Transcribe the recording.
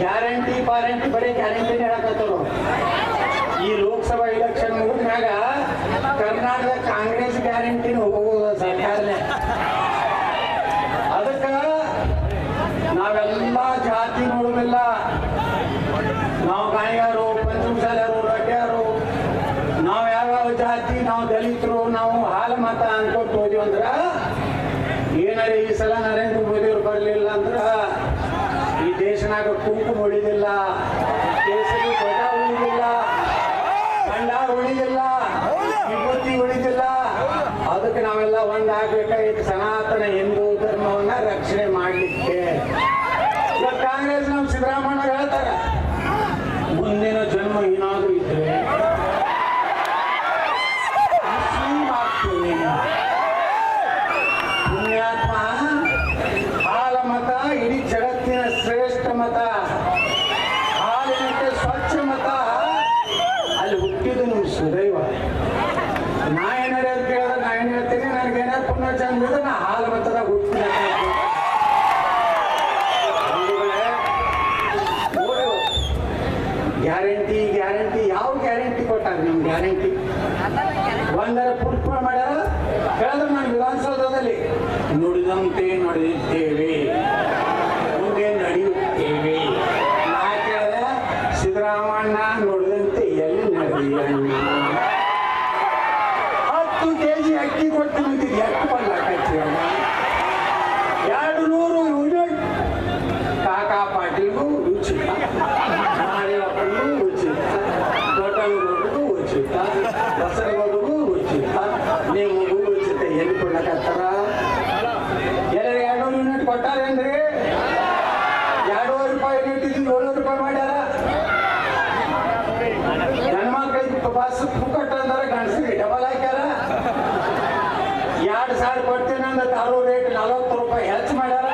Guarantee ಪಾರಂಟಿ ಬರೀ guarantee ಹೇಳಕತ್ತರು ಈ ಲೋಕಸಭಾ ಎಲೆಕ್ಷನ್ ಮುಗಿದ್ಮ್ಯಾಗ ಕರ್ನಾಟಕ ಕಾಂಗ್ರೆಸ್ ಗ್ಯಾರಂಟಿನ ಹೋಗೋದು ಸರ್ಕಾರನೇ. ಅದಕ್ಕ ನಾವೆಲ್ಲ ಜಾತಿ ನೋಡುವಿಲ್ಲ ನಾವು ಗಾಣಿಗಾರು ಪಂಚಮಸಾಲರು ರಡ್ಡ್ಯಾರು ನಾವು ಯಾವ್ಯಾವ ಜಾತಿ, ನಾವು ದಲಿತರು, ನಾವು ಹಾಲು ಮತ ಅನ್ಕೊಟ್ಟು ಹೋದ್ವಿ ಅಂದ್ರ ಏನಾರ ಈ ಸಲ ನರೇಂದ್ರ ಮೋದಿ ಅವ್ರು ಬರಲಿಲ್ಲ ಅಂದ್ರ ದೇಶನಾಗ ಕುಂಕುಮ ಉಳಿದಿಲ್ಲ ಕೇಸರಿ ಧ್ವಜ ಉಳಿದಿಲ್ಲ ಭಂಡಾರ ಉಳಿದಿಲ್ಲ ವಿಭೂತಿ ಉಳಿದಿಲ್ಲ. ಅದಕ್ಕೆ ನಾವೆಲ್ಲ ಒಂದಾಗಬೇಕಾಗಿತ್ತು ಸನಾತನ ಹಿಂದೂ ಧರ್ಮವನ್ನ ರಕ್ಷಣೆ ಮಾಡಲಿಕ್ಕೆ. ಇವತ್ತು ಕಾಂಗ್ರೆಸ್ ನಮ್ಮ ಸಿದ್ದರಾಮಯ್ಯ ಹೇಳ್ತಾರೆ ಮುಂದಿನ ಜನ್ಮ ಏನಾದರೂ ಇದ್ರೆ. ಪುಣ್ಯಾತ್ಮ ಹಾಲ ಮತ ಇಡೀ ಶ್ರೇಷ್ಠ ಮತ. ಹಾಲಿನಂತೆ ಸ್ವಚ್ಛ ಮತ. ಅಲ್ಲಿ ಹುಟ್ಟಿದನು ನಿಮ್ಮ ಸುದೈವ. ನಾ ಏನಾರ ಕೇಳಿದ್ರೆ ನಾ ಏನ್ ಹೇಳ್ತೀನಿ? ನನಗೆ ಏನಾರ ಪುಣ್ಯ ಚಂದ ಬಿದ್ರೆ ನಾ ಹಾಲು ಮತದಾಗ ಹುಟ್ಟಿದ. ಗ್ಯಾರಂಟಿ ಗ್ಯಾರಂಟಿ, ಯಾವ ಗ್ಯಾರಂಟಿ ಕೊಟ್ಟಾರ ನಿಮ್ಮ ಗ್ಯಾರಂಟಿ? ಒಂದರ ಪುಷ್ಪ ಮಾಡ್ಯಾರ ಹೇಳಿದ್ರೆ ನಾನು ವಿಧಾನಸೌಧದಲ್ಲಿ ನುಡಿದಂತೆ ನಡೆಯುತ್ತೇವೆ ಮುಂದೆ ನಡೆಯುತ್ತೇವೆ ನಾ ಕೇಳಿದೆ ಸಿದ್ದರಾಮಣ್ಣ ನುಡಿದಂತೆ ಎಲ್ಲಿ ನಡೆಯಣ್ಣ ಹತ್ತು ಕೆಜಿ ಅಕ್ಕಿ ಕೊಟ್ಟು ಬಸ್ ಹೂ ಕಟ್ಟಂದಾರ ಗಂಡಸಿಗೆ ಡಬಲ್ ಹಾಕ್ಯಾರ. ಎರಡು ಸಾವಿರ ಕೊಡ್ತೀನಿ ಅಂದ್ರೆ ತಾರು ರೇಟ್ ನಲವತ್ತು ರೂಪಾಯಿ ಹೆಚ್ಚು ಮಾಡ್ಯಾರ.